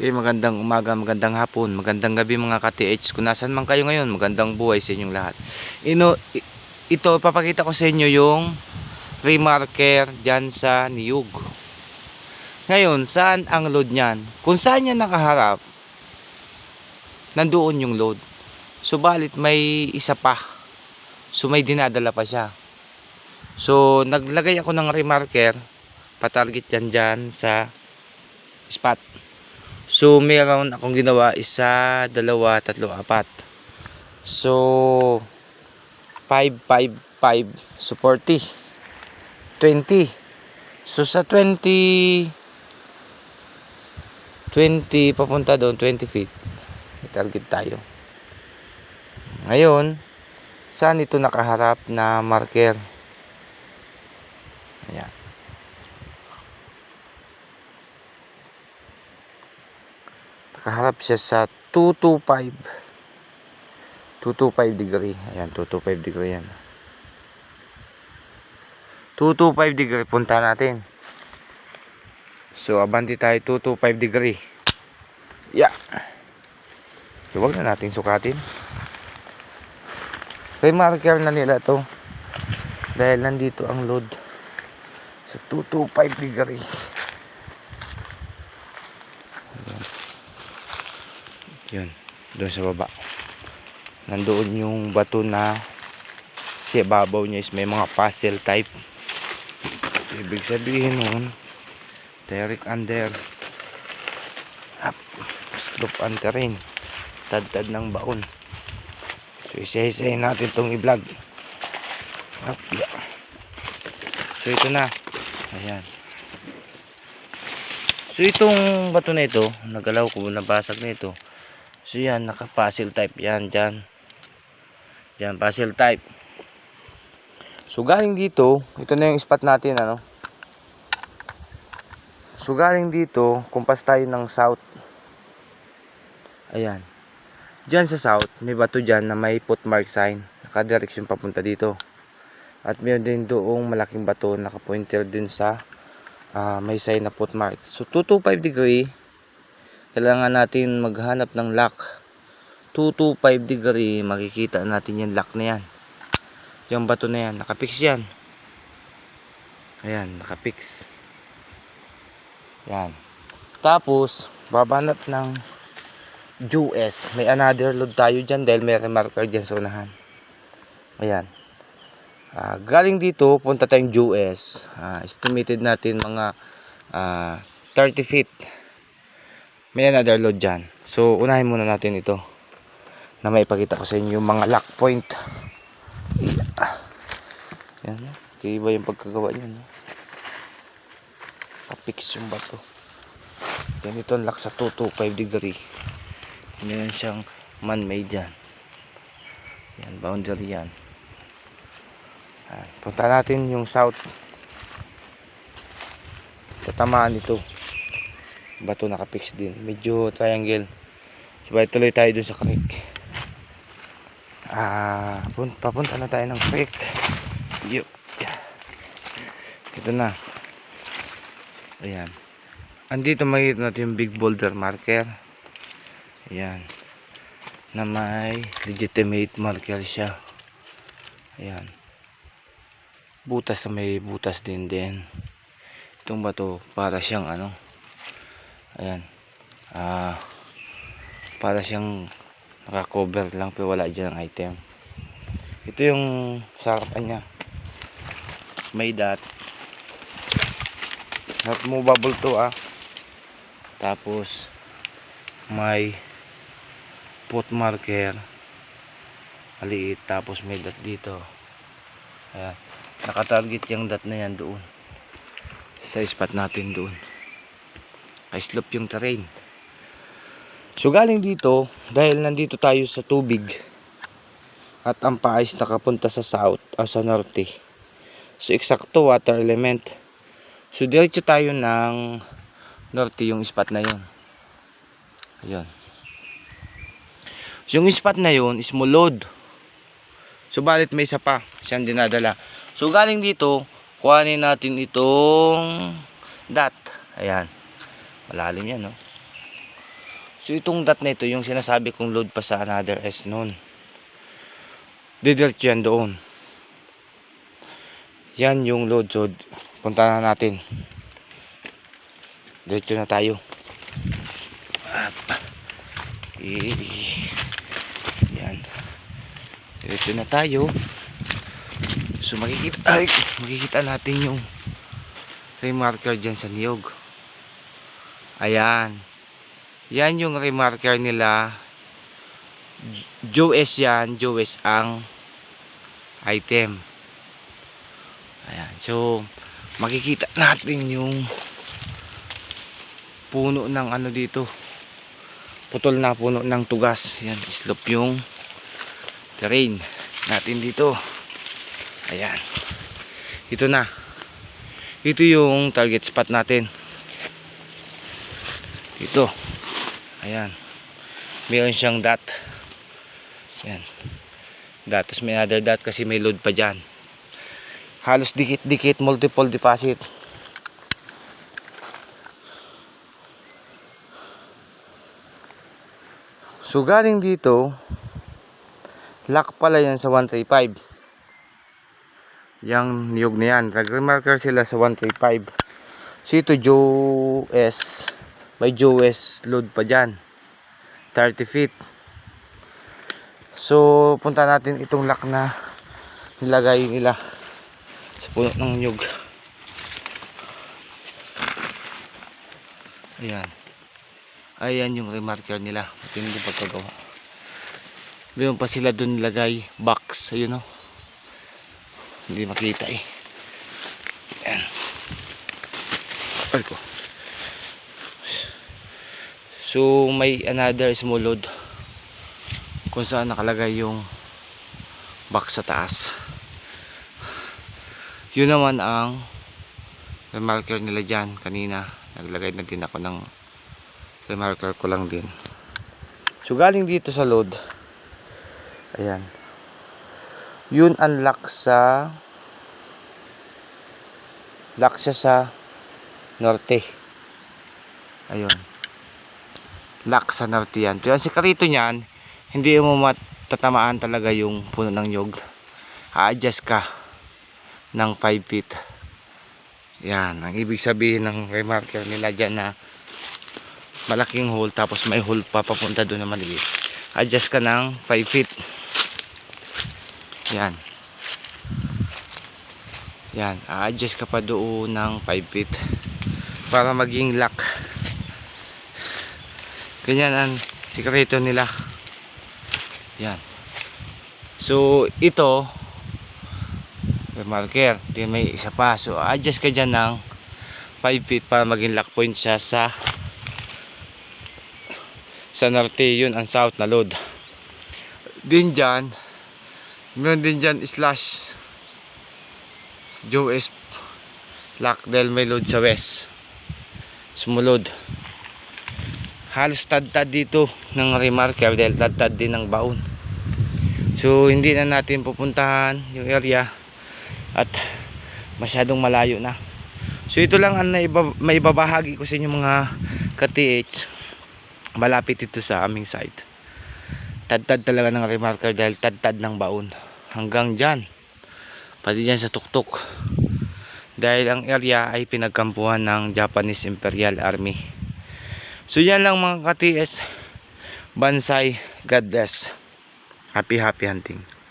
Okay, magandang umaga, magandang hapon, magandang gabi mga ka-TH. Kung nasan man kayo ngayon, magandang buhay sa inyong lahat. Ino, ito, papakita ko sa inyo yung remarker dyan sa niyog. Ngayon, saan ang load niyan? Kung saan yan nakaharap, nandoon yung load. Subalit may isa pa. So may dinadala pa siya. So naglagay ako ng remarker patarget yan dyan sa spot. So meron akong ginawa isa, dalawa, tatlo, apat. So 5, 5, 5, so 40. 20. So sa 20 20 papunta doon 20 feet. May tayo. Ngayon, saan ito nakaharap na marker? Ayan. Nakaharap siya sa 225. 225 degree. Ayan, 225 degree yan. 225 degree punta natin. So, abanti tayo 225 degree. Yeah. So, wag na natin sukatin. Remarker na nila to. Dahil nandito ang load. Sa 225 degree. Yun. Doon sa baba. Nandoon yung bato na si babaw niya is may mga puzzle type. Ibig sabihin nun, direct under up, slope and terrain. Tad-tad ng baon. So, isa-isahin natin itong i-vlog. Up. So, ito na. Ayan. So, itong bato na ito, nagalaw ko, nabasag na ito. So, yan, naka-puzzle type. Yan, dyan. Dyan, puzzle type. So, galing dito, ito na yung spot natin, ano. So, galing dito, kumpas tayo ng south. Ayan. Diyan sa south, may bato dyan na may footmark sign. Nakadireksyon papunta dito. At meron din doong malaking bato nakapointer din sa ah, may sign na footmark. So 225 degree, kailangan natin maghanap ng lock. 225 degree, makikita natin yung lock na yan. Yung bato na yan, nakapix yan. Ayan, nakapix. Yan. Tapos, babanat ng US. May another load tayo dyan dahil may remarker dyan sa unahan. Ayan. Ah, galing dito, punta tayong US. Ah, estimated natin mga ah, 30 feet. May another load dyan. So, unahin muna natin ito. Na may ipakita ko sa inyo yung mga lock point. Yan. Iba yung pagkagawa niya. No? Kapix yung bato. Ganito ang lock sa 225 degree. Meron siyang man-made dyan. Yan, boundary yan. Punta natin yung south. Tatamaan ito. Bato nakapix din. Medyo triangle. Sabay tuloy tayo dun sa creek. Ah, pun papunta na tayo ng creek. Yeah. Ito na. Ayan. Andito makikita natin yung big boulder marker. Ayan. Na may legitimate marker siya. Ayan. Butas na may butas din din. Itong bato para siyang ano. Ayan. Ah para siyang naka-cover lang pero wala dyan ang item. Ito yung sarapan niya. May dot. Not movable to ah. Tapos may put marker maliit tapos may dot dito ayan nakatarget yung dot na yan doon sa spot natin doon ay slope yung terrain so galing dito dahil nandito tayo sa tubig at ang paayos nakapunta sa south o sa norte so eksakto water element so diretso tayo ng norte yung spot na yun ayun yung spot na yun is mulod. Subalit may isa pa siyang dinadala. So galing dito, kuhanin natin itong dot. Ayan. Malalim yan, no? So itong dot na ito, yung sinasabi kong load pa sa another S noon. Didiretso yan doon. Yan yung load. So punta na natin. Diretso na tayo. Up. Eh, Yan. Diretso na tayo. So makikita, ay, makikita natin yung remarker dyan sa niyog. Ayan. Yan yung remarker nila. Joes yan. Joes ang item. Ayan. So, makikita natin yung puno ng ano dito. Putol na puno ng tugas. Yan. Slope yung terrain natin dito. Ayan. Ito na. Ito yung target spot natin. Ito. Ayan. Meron siyang dot. Ayan. Dot. Tapos may other dot kasi may load pa dyan. Halos dikit-dikit multiple deposit. So galing dito, lock pala yan sa 135. Yang niyog na yan. Nag-remarker sila sa 135. So ito Joe S. May Joe S load pa dyan. 30 feet. So punta natin itong lock na nilagay nila sa puno ng niyog. Ayan. Ayan yung remarker nila. Matindi pagkagawa. Meron pa sila dun nilagay box. Ayun o. Hindi makita eh. Ayan. Ay ko. So may another small load kung saan nakalagay yung box sa taas. Yun naman ang remarker nila dyan kanina. Naglagay na din ako ng remarker ko lang din. So galing dito sa load. Ayan. Yun unlock sa lock siya sa norte. Ayun. Lock sa norte yan. Pero ang sikarito niyan, hindi mo matatamaan talaga yung puno ng nyog. A-adjust ka ng 5 feet. Yan. Ang ibig sabihin ng remarker nila dyan na malaking hole tapos may hole pa papunta doon na maliit. Adjust ka ng 5 feet. Yan. Yan. A-adjust ka pa doon ng 5 feet para maging lock. Ganyan ang sikreto nila. Yan. So, ito marker. Di may isa pa. So, adjust ka dyan ng 5 feet para maging lock point siya sa sa norte. Yun ang south na load. Din dyan, meron din dyan slash Joe S lock dahil may load sa west. Sumulod. Halos tad-tad dito ng remarker dahil tad-tad din ng baon. So, hindi na natin pupuntahan yung area at masyadong malayo na. So ito lang ang naiba, maibabahagi ko sa inyo mga ka-TH malapit ito sa aming site. Tad-tad talaga ng remarker dahil tad-tad ng baon. Hanggang dyan. Pati dyan sa tuktok. Dahil ang area ay pinagkampuhan ng Japanese Imperial Army so yan lang mga ka-TH Bansay. God bless. Happy happy hunting